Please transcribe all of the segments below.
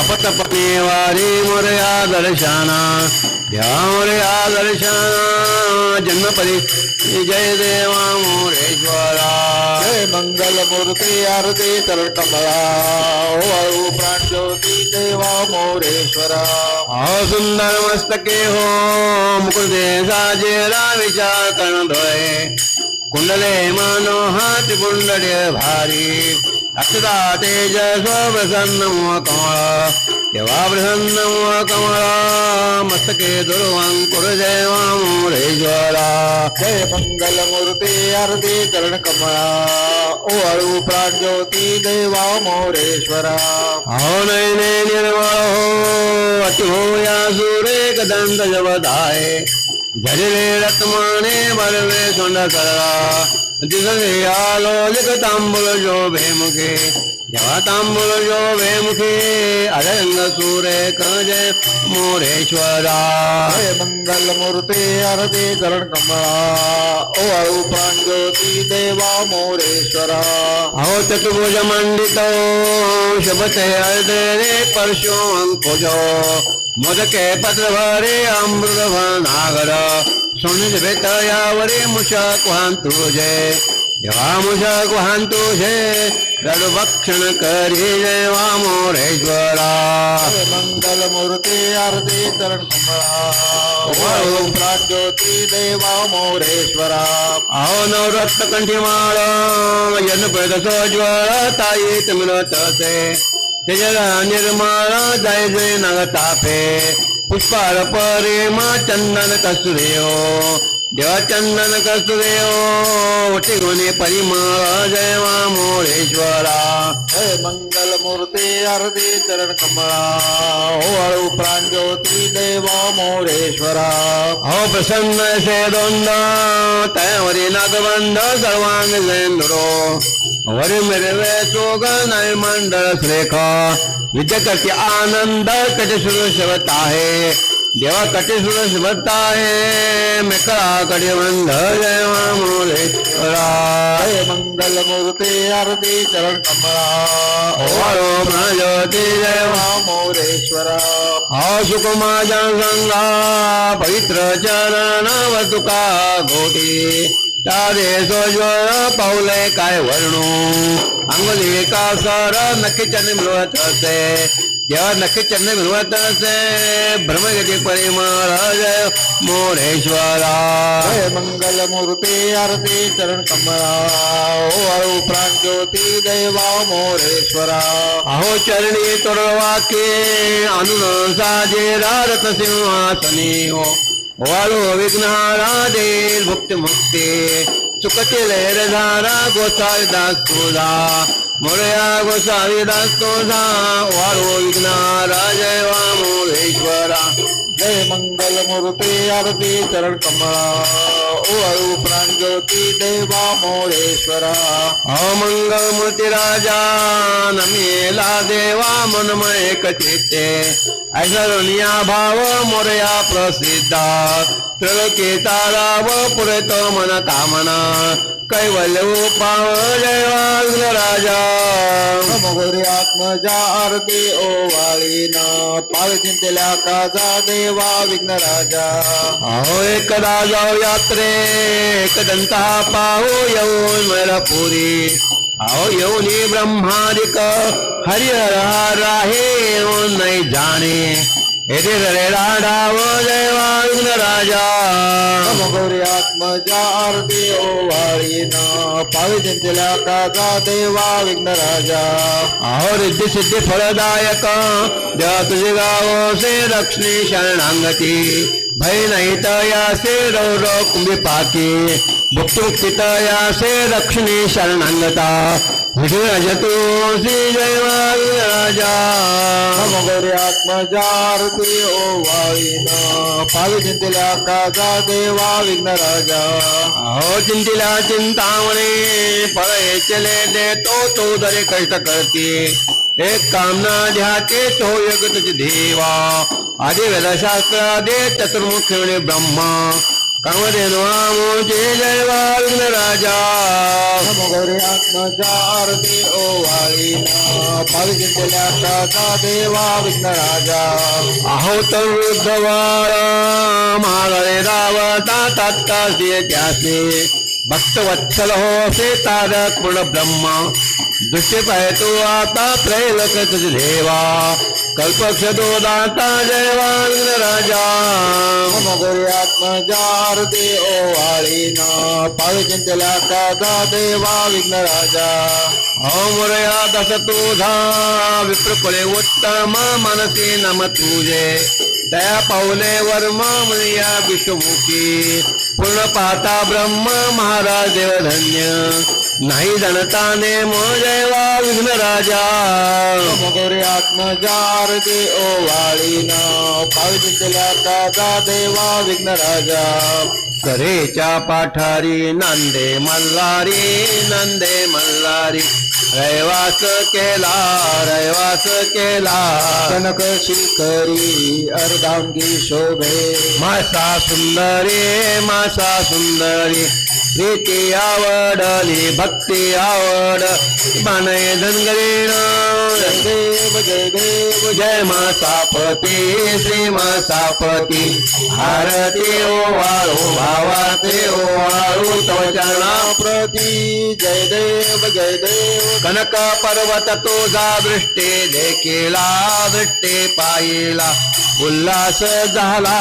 अपतपणे वारी मोरया दर्शना द्या मोरया दर्शना जन्मपदी जय देवा मोरेश्वरा जय मंगल मूर्ती आरती चरण वाळू प्राण ज्योती देवा मोरेश्वरा. अहो सुंदर मस्तके हो मुकुंदे साजेरा विचार करणधोय कुंडले मनोहात कुंडले भारी. अक्षता तेज स्वप्रसन्न मुह कमळ देवा प्रसन्न मुह कमळ मस्तके दुर्वंकुर जय मोरेश्वरा। जय मंगल मूर्ती आरती चरण कमळा वाळू प्राण ज्योती देवा मोरेश्वरा। अहो नयने निर्मळ हो अति हो या सुरे कदंत जबदाय झडले रत्माने बलवे सोंड सरळा दिसले आलो लिख तांबूल जो भेमुखे जेव्हा तांबूल जो भेमुखे अरंग सुरे जय मोरेश्वरा। मंगल मूर्ती आरती चरण कमळा प्राण ज्योती देवा मोरेश्वरा। अहो चतुर्भुज मंडित शबते अर्धे परशो अंकुजो मोदके पत्र भरे अमृत नागर भेट यावरे मुषक वाहन तुझे जेव्हा मुषक वाहन तुझे रडू भक्षण करी जय वा मोरेश्वरा जय मंगल मूर्ती आरती चरण कमळा वाळू प्राण ज्योती देवा मोरेश्वरा। अहो नवरत्न कंठीमाळ जनपद सोज्वळ ताई मिळत असे निर्मळ जय जय नग तापे पुष्पार परिमा चंदन कस्तुरे हो देवा चंदन कस्तुरे हो वटी गुणे परिमळ जय मोरेश्वरा। जय मंगल मूर्ती आरती चरण कमळा वाळू प्राण ज्योती देवा मोरेश्वरा। अहो प्रसन्न से दोंद तयावरी नागबंध सर्वांग जयंद्रो वरी मिरवे चोग नाही मंडळ श्रेख। विद्या करते आनंद कटे सुरू शिवत आहे. देवा कटे सुरू शिवत आहे. मेकळा कडे बंध जय मोरेश्वरा जय मंगल मूर्ती आरती चरण कमळा वाळो ज्योती जय वा देवा मोरेश्वरा हा सुकुमाजा गंगा पवित्र चरण वतुका घोटी तारे सोज्वळ पावले काय वर्णू? अंगुली का सर नक्की चरण मिळवत असे. जेव्हा नक्की चरण मिळवत असे ब्रह्मगती परिमळ जय मोरेश्वरा. जय मंगल मूर्ती आरती चरण कमळा वाळू प्राण ज्योती देवा मोरेश्वरा. अहो चरणी तुर्वाके अनुन साजे रारत सिंहासनी. हो वाळू विघ्नहारा देल भुक्ती मुक्ती. चुकते लहर धारा गोसावी दास तुझा. मोरया गोसावी दास तुझा. वाळू विघ्नहारा जय वा जय मंगल मूर्ती आरती चरण कमळा. वाळू प्राण ज्योती देवा मोरेश्वरा. अहो मंगल मूर्ती राजा नमेला देवा मनमय कचिते ऐसा दुनिया भाव मोरया प्रसिद्धा. त्रिलोकी ताराव पुरेत मन कामना. कैवल्य पाव जय राजा. नमोगोरी आत्मजा आरती ओवाळीना पावे चिंतेल्या काजा देवा विघ्न राजा. अहो एकदा जाऊ यात्रे. एक दंता पाहू येऊन मरपुरी अहो येऊनी ब्रह्मादिक हरिहर राहे नाही जाणे राडाव जय राजा नमोगोरी आत्मजा आरती ओवाळीना पावे चिंतेल्या काजा देवा विघ्न राजा अहो रिद्धी सिद्धी फलदायक देवा तुझे गाव से रक्षणी शरणांगती भय नाही तयासे रौर कुंभी पाकी भुक्तमुक्ती तयासे रक्षणी शरणांगता विष्णू तू श्री जय राजा। नमोगोरी आत्मजा आरती ओवाळीना पावे चिंतेल्या काजा देवा विघ्न राजा। अहो चिंतिला चिंतामणे पळे चले दे तो तो दरे कष्ट करते। एक कामना ध्याते तो योग तुझ देवा। आदि वेदशास्त्र आदि चतुर्मुख ब्रह्मा। कामधेनु आमोचे जय विघ्न राजा। गौरी आत्मजा आरती ओवाळी पाविजिंतल्या काका देवा विघ्न राजा। आहोत वृद्धवाळ मागळे रावता तात्काशी त्यासे भक्तवत्सल हो से तारक पूर्ण ब्रह्म दृष्टी पाहे तू आता त्रैलोक तुझ देवा कल्पक्ष दाता जय विघ्न राजा नमो गौरी आत्मजा आरती ओवाळी पाविजिंतल्या काका देवा विघ्न राजा अमरया दस तुझा विप्रकुले उत्तम मनसी नम तुझे दया पावले वर्म या विश्वमुखी पूर्ण पाहता ब्रह्म महाराज देव धन्य नाही जनताने जयवा विघ्न राजा. नमो आत्मजार दे ओ ओवाळी पाविजिंतल्या काका देवा विघ्न राजा. करेच्या पाठारी नांदे मल्हारी नंदे मल्हारी. रैवास केला रैवास केला. कनक शिखरी अर्धांगी शोभे. मासा सुंदरी मासा सुंदरी. प्रीती आवडली भक्ती आवड. मानय धनगरीण. जय देव जय देव जय मासापती श्री मासापती. आरती ओवाळू भावाते ओवाळू तव चरणा प्रती जय देव जय देव. कनक पर्वत तुझा दृष्टी देखिला दृष्टे पाहिला. उल्हास झाला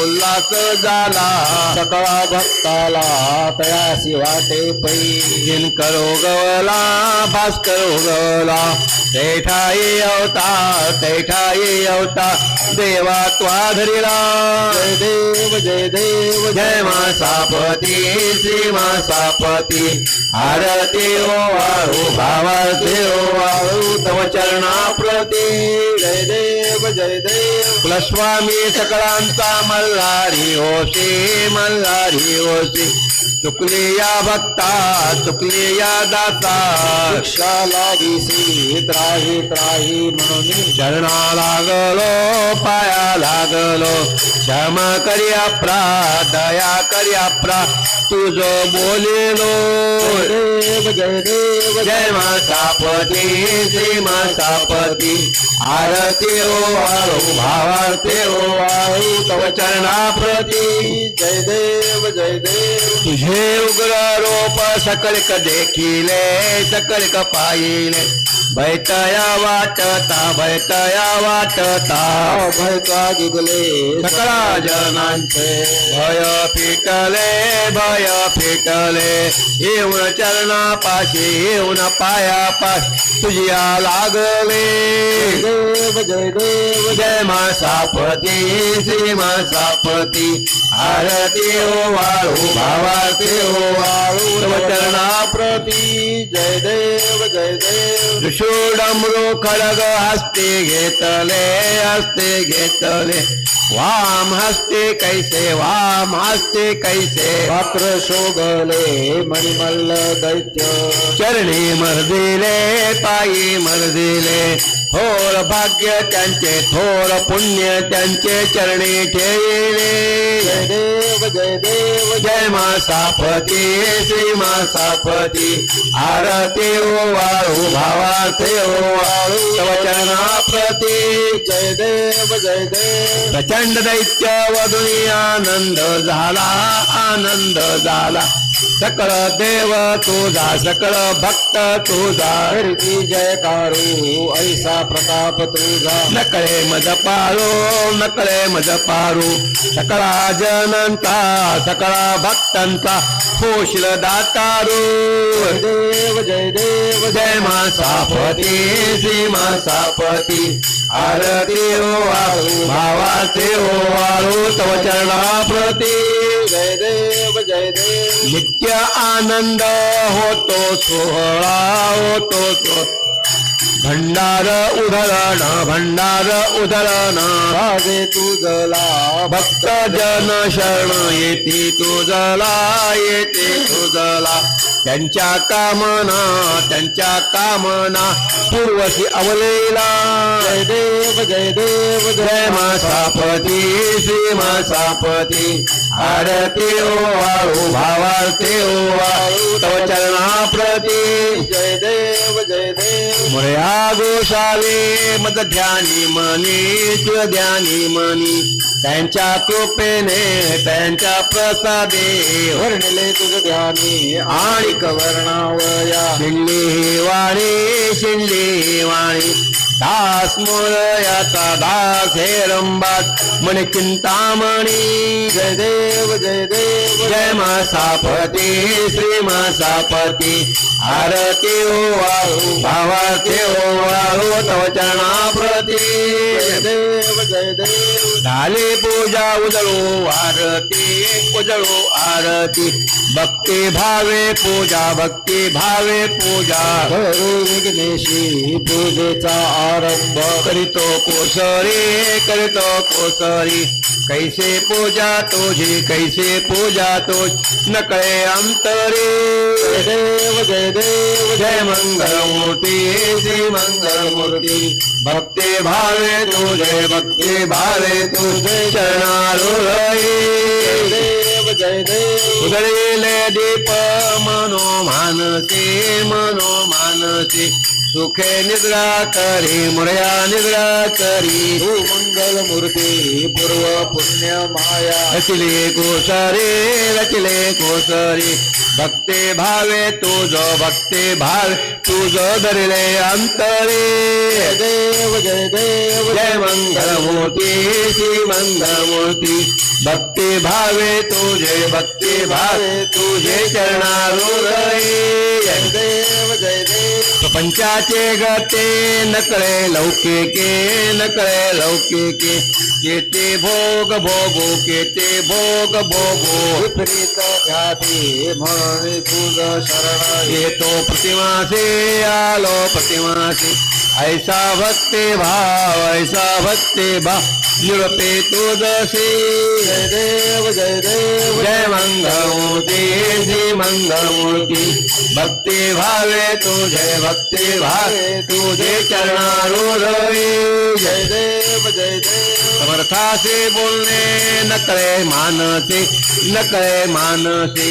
उल्हास झाला. सकळा भक्ताला तया वाटे पै. जिनकर गवला भास्कर गवला तेठाई अवता तेठाई अवता. देवा त्वा धरिला जय देव जय देव जय मासापती श्री मासापती आरती ओवाळू भावारती ओवाळू तव चरणा प्रती जय देव जय देव. कुलस्वामी सकळांचा मल्हारी होशी मल्हारी होशी चुकली या भक्ता चुकली या दाता. शिक्षा लागिसी त्राही त्राही म्हणून चरणा लागलो पाया लागलो. क्षमा करिया प्रा दया करिया प्रा तुझो बोलिलो. जय देव जय देव जय मासापती आरती ओ आरती ओवाळू ओ ओवाळू तव चरणाप्रती जय देव जय देव तुझे उग्र रूप सकळिक देखिले सकळिक पाहिले बैठया वाटता बैतया वाटता. भय का सकळा जनांचे. भय फिटले भय फिटले. येऊन चरणापाशी येऊन पायापाश. तुझ्या लागले. जय देव जय देव जय मासापती श्री मासापती आरती वाळू भावाती ओ वाळू चरणा प्रती जय देव जय देव. त्रिशूडमृ खडग हस्ते घेतले हस्ते घेतले वाम हस्ते कैसे वाम हस्ते कैसे वक्र शोभले मणिमल्ल दैत्य चरणी मर्दिले पायी मर्दिले थोर भाग्य त्यांचे थोर पुण्य त्यांचे चरणी ठेविले. जय देव जय देव जय मासापती श्री मासापती. आरती ओवाळू भावाचे ओवाळू तव चरणा प्रती. जय देव जय देव प्रचंड दैत्य वधुनी आनंद झाला आनंद झाला. सकळ देव तुझा सकळ भक्त तुझा. हरिती जयकारू ऐसा प्रताप तुझा. नकळे मज पाळू नकळे मज पारू सकळा जनंता सकळा भक्तांचा होशील दातारू. देव जय देव जय मासापती श्री मासापती आरती ओवाळू भावाचे ओवाळू तव चरणा प्रती जय देव जय देव नित्य आनंद होतो सोहळा होतो सो भंडार उधळण भंडार उधळण. राजे तुझला भक्त जन शरण येते तुझला येते तुझला त्यांच्या कामना त्यांच्या कामना पूर्वशी अवलेला. जय देव जय देव जय मासापती श्री मासापती आरती ओ वाळू भावार्थे ओ वाळू तव चरणा प्रती जय देव जय देव मोरया गोसावे मद ध्यानी मनी तुझ ध्यानी मनी. त्यांच्या कृपेने त्यांच्या प्रसादे वर्णले तुझ ध्यानी. आणि कवर्णावया शिंली वाणी शिंली वाणी. दास मोरयाचा दास हे रंबात. म्हणे चिंतामणी जय देव जय देव जय मासापती श्री मासापती. आरती हो, ओ वाळू भावाते ओ हो, वाळू तव चरणा प्रती जय देव जय देव. झाले पूजा उजळो आरती उजळो आरती. भक्ती भावे पूजा भक्ती भावे पूजा. विघ्नेशी पूजेचा आरंभ करीतो कोसरी करीतो कोसरी। कैसे पूजा तुझी कैसे पूजा तुझ नकळे अंतरे। जय देव जय देव जय मंगल मूर्ति श्री मंगल मूर्ति भक्ति भावे तुझे भक्ति भावे तुझे जय देव जय देव। उदळीले दीप मनो मानसी मनो मानसी। सुखे निद्रा करी मुरया निद्रा करी तू मंगल मूर्ती पूर्व पुण्य माया. रचिले कोसरे रचिले कोसरी भक्ते भावे तुझ भक्ते भावे तुझ धरले अंतरे. देव जय देव जय मंगल मूर्ती श्री मंगल मूर्ती भक्ते भावे तुझे भक्ते भावे तुझे चरणारूढ जय देव जय देव प्रपंचाचे गते नकळे लौकिके नकळे लौकिके. केते भोग भोगो केते भोग भोगो. विपरीत ध्याती म्हणून तुझ शरण. येतो प्रतिमासे आलो प्रतिमासे. ऐसा भक्ती भाव ऐसा भक्ती भाव निरपे तुझसे जय देव जय देव. जय मंगलमूर्ती श्री मंगलमूर्ती. भक्ति भावे तो जय भक्ती भावे तुझे चरणारूढ जय देव जय देव समर्थासे बोलणे नकळे मानसे नकळे मानसे.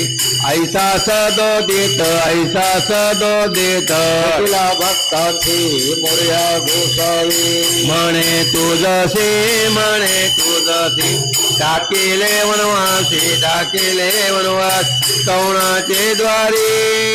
ऐसा सदो देत ऐसा सदो देत. तिला भक्तांची मोर्या गोसावी म्हणे तुझसे म्हणे तुझसे टाकेले वनवासी टाकेले वनवास कवणाचे द्वारे.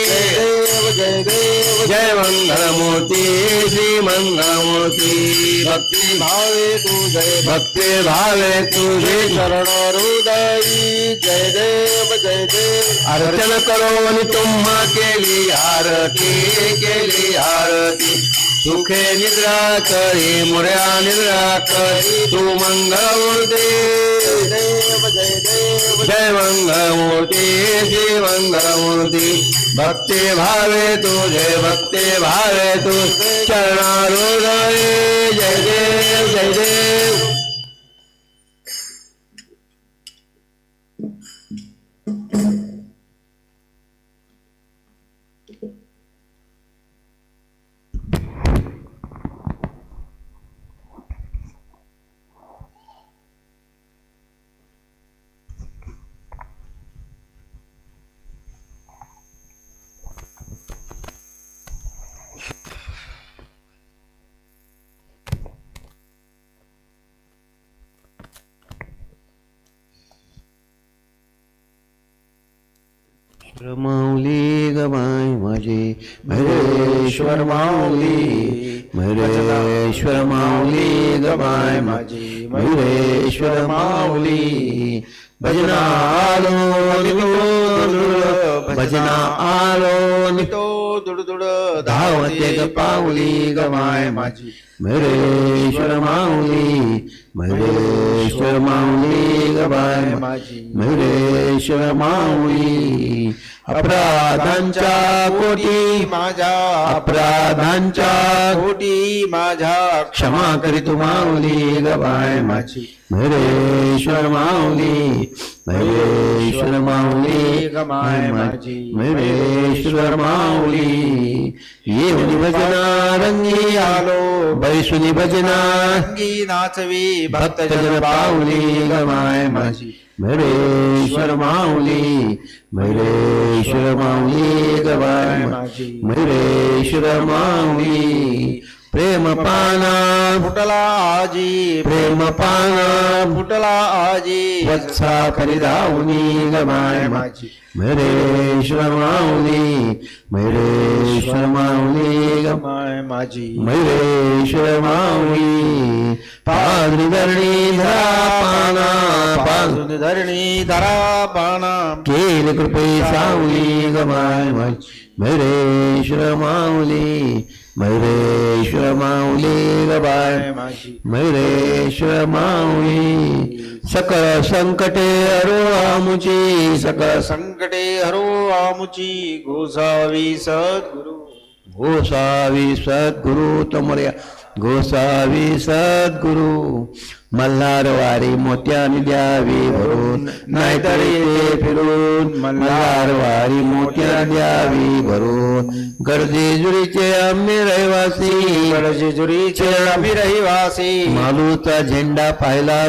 जय देव जय देव जय मंगलमूर्ती श्री मंगलमूर्ती भक्ती भावे तुझे भक्ती भावे तुझे शरण हृदयी जय देव जय देव। अर्चन करो आणि तुम्हा केली आरती केली आरती। सुखे निद्रा करी मुर्या निद्रा करी तू मंगळमूर्ती. जय मंगळमूर्ती जय श्री मंगळमूर्ती. भक्ती भावे तुझे भक्ती भावे तू. चरणारूढ जय देव जय देव. माऊली गमाय माझे. भैरेश्वर माऊली भैरेश्वर माऊली गमाय माझे. भैरेश्वर माऊली भजना आलो नितो भजना आलो नितो तो दुडदुड धावते ग पाऊली ग माय माझी. मरेश्वर माऊली मरेश्वर माऊली बाय माझी. मरेश्वर माऊली अपराधांच्या कोटी माझ्या. अपराधांच्या कोटी माझ्या. क्षमा करी तू माऊली बाय माझी. मरेश्वर माऊली मयुरेश्वर माऊली गमाय माझी मयुरेश्वर माऊली येऊन भजना रंगी आलो बैसुनी भजना अंगी नाचवी भक्तजन पाऊली गमाय माझी मयुरेश्वर माऊली मयुरेश्वर माऊली गमाय माझी मयुरेश्वर माऊली प्रेम पाना। फुटला आजी। प्रेम पाना। फुटला आजी। वत्सा करिदाऊनी गमाय माझी मयुरेश्वर माऊली। मयुरेश्वर माऊली गमाय माझी मयुरेश्वर माऊली। पादरी धरणी धरा पाना। पाद पाजून धरणी धरा बाणा केले कृपे सावली गमाय माझी मयुरेश्वर माऊली। मयुरेश्वर माऊली गबाय मयुरेश्वर माऊली. सकळ संकटे अरो आमुची. सकळ संकटे हरो आमुची. गोसावी सद्गुरु. गोसावी सद्गुरु तमर्या. गोसावी सद्गुरु. मल्हारवारी मोत्याने द्यावी भरून नाहीतर येते फिरून मल्हारवारी मोत्या द्यावी भरून गरजेजुरीचे आम्ही रहिवासी जेजुरीचे आम्ही रहिवासी. मालूचा झेंडा पाहिला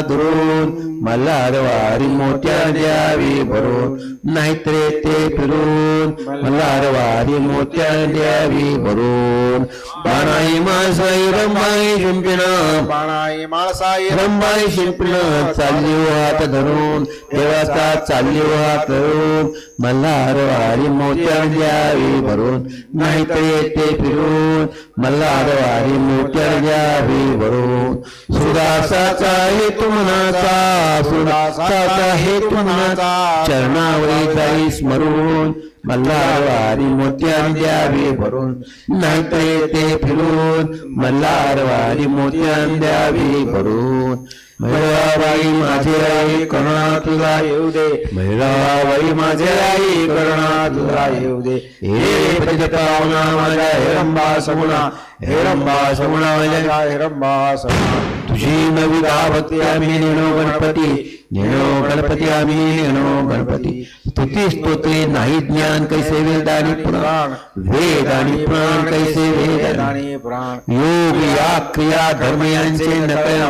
दुरून मल्हारवारी मोत्या द्यावी भरून. नाहीतर येते फिरून. मल्हारवारी मोत्या द्यावी भरून. बाणाई मासाई रंबाई शिंपिणा बाणाई माळसाई रंबाई शिंपिणा चालली हात धरून. देवाचा चालली हात धरून. मल्हारवारी मोत्या द्यावी भरून. नाहीतर येते फिरून. मल्हारवारी मोत्या घ्यावी भरून सुदासाचा हेतू मनाचा सुदासाचा हेतू मनाचा चरणावरी जाई स्मरून. मल्हारवारी मोत्या द्यावी भरून नाहीतर ते फिरून. मल्हारवारी मोत्या द्यावी भरून मैराबाई माझे आई करुणा तुला येऊ दे. मैराबाई माझे आई करुणा तुला येऊ दे. हे पतित पावना माझ्या हेरंबा सगुणा हेरंबा सगुणा माझ्या हिरंबा समा तुझी नवी भक्ती आम्ही नेणो गणपती. नेणो गणपती आम्ही नेणो गणपती. स्तुती स्तोत्रे नाही ज्ञान कैसे वेद आणि पुराण. वेद आणि पुराण कैसे वेद आणि प्राण. योग या क्रिया धर्म यांचे नकळे.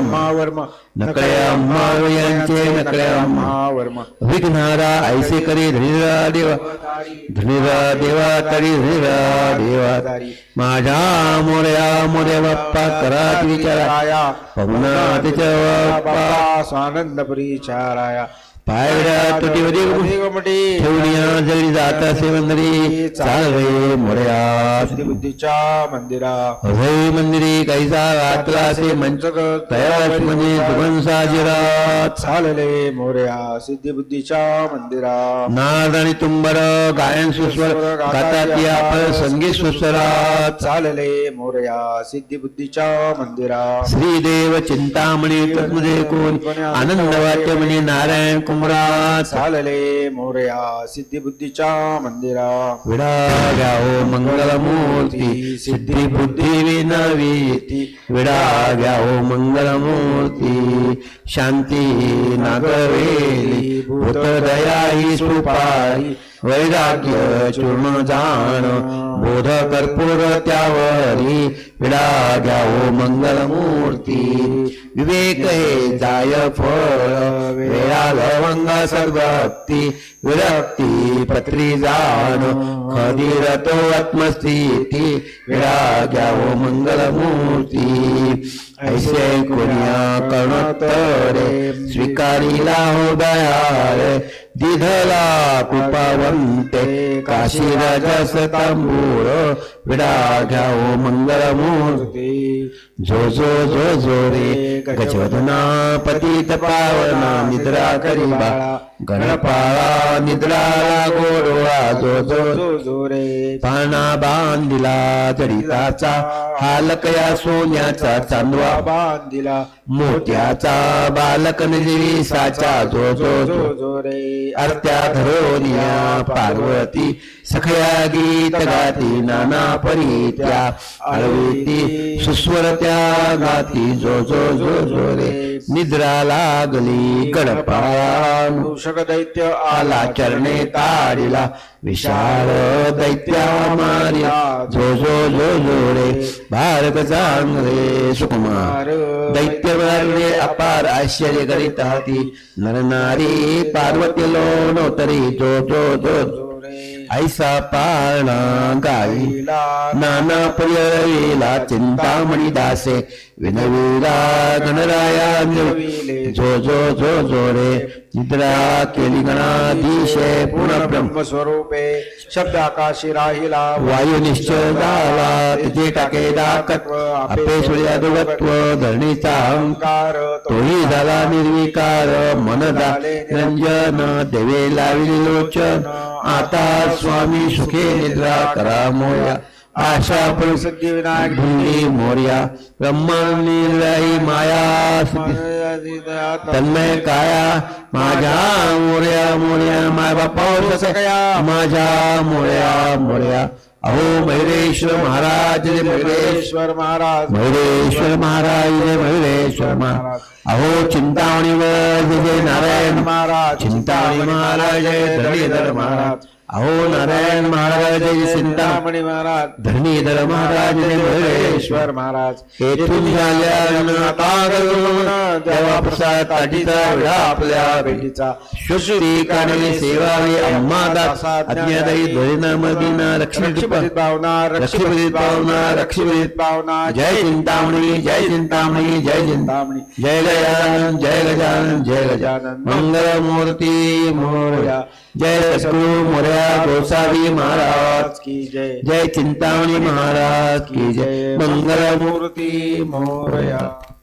अम्मा वर्म नकळे अम्मा यांचे नकळे अम्मा वर्म विघ्नारा ऐसे करी धनिरा देवा। धनिरा देवा तरी धनिरा देवा। माझ्या मोर्या मोर्या बाप्पा करात विचारा राया पवना त्याच्या बाप्पा। बाबा स्वानंदपुरी चाराया पायऱ्या मटी ठेवण्या जळी जात असे मंदिरी चाल रे मोर्या. बुद्धीच्या मंदिरा. अभय मंदिरी कैसा घातला असे मंच तयार म्हणजे सुगन साजिरात. चालले मोर्या. सिद्धी बुद्धीच्या मंदिरा. नाद आणि तुंबर गायन सुस्वर गातात या फळ संगीत सुस्वरात. चालले मोर्या. सिद्धी बुद्धीच्या मंदिरा. श्रीदेव चिंतामणी तत्मदे कोण? आनंद वाट्य म्हणे नारायण कुमरात चालले मोर्या सिद्धी बुद्धीच्या मंदिरा। विडा घ्याओ मंगलमूर्ती सिद्धी बुद्धी विनवी विडा घ्याओ मंगलमूर्ती शांती नागवेली भूत दया ही सुपारी वैराग्य चूर्ण जाण बोध कर्पूर त्यावरी विडा घ्याओ मंगलमूर्ती। विवेक हे जाय फळ वेळा लवंग सद्भक्ती विरक्ती पत्री जाण खदीर तो आत्मस्थिती विडा घ्याओ मंगलमूर्ती। ऐसे कोणिया कणतरे स्वीकारिला हो दयाळ दिधला कृपावंते काशी राजस तांबूळ विडा घ्याओ मंगलमूर्ती। जो जो जो जो रे गजवदना पतित पावना निद्रा करी बाळा। गणपाळा निद्राला गोडोळा जो जो जो जो रे। पाना बांधिला जडिताचा हालकया सोन्याचा चांदवा। बांधिला मोत्याचा बालक निजी साचा जो जो जो जो जो रे। अर्त्या धरोनिया पार्वती सखया गीत गाती नाना परी त्या आळवीती सुस्वर त्या गाती जो जो जो जो रे निद्रा लागली गडपाया दैत्य आला चरणे ताडिला विशाल दैत्या मारिया जो जो जो जो रे भारत चांगले सुकुमार. दैत्य वर्णे अपार आश्चर्य करीत हाती नरनारी पार्वती लोणोतरी जो जो जो ऐसा पाळणा गाई. नाना पर्यवेला चिंतामणी दासे. विनविला गणराया जो जो जो जो रे। निद्रा केली गणाधीशे पूर्ण ब्रह्म स्वरूपे शब्द आकाशी राहिला। वायू निश्चय झाला। तिथे टाके दाकत्व आपे सूर्या धरणीचा अहंकार। अहंकार तोही झाला निर्विकार। मन रंजन। देवे लाविले लोचन। आता स्वामी सुखे निद्रा करा मोया। आशा पण सिद्धी विनायक भुंडी मोर्या ब्रह्मांनी माया तन्मय काया माझ्या मोर्या मोर्या माय बापा माझ्या मोर्या मोर्या. अहो मयुरेश्वर महाराज रे मयुरेश्वर ईश्वर महाराज मयुरेश्वर महाराज रे मयुरेश्वर महाराज. अहो चिंतामणीवर जय जय नारायण. महाराज चिंतामणी महाराज जय धरणीधर महाराज. अहो नारायण महाराज जय चिंता चिंतामणी महाराज. धरणीधर महाराज ईश्वर महाराज. येथून झाल्या आपल्या भेटीचा. शुष्टी काढली सेवावी अम्मा दास अज्ञादायी मदीना लक्ष्मी रक्षिपतीत भावना रक्षिपतीत भावना रक्षिपतीत भावना. जय चिंतामणी जय चिंतामणी जय चिंतामणी जय गजानन जय गजानन जय गजानन. मंगल मूर्ती मोरया. जय सद्गुरु मोरया. गोसावी महाराज की जय. जय चिंतामणी महाराज की जय. मंगल मूर्ती मोरया.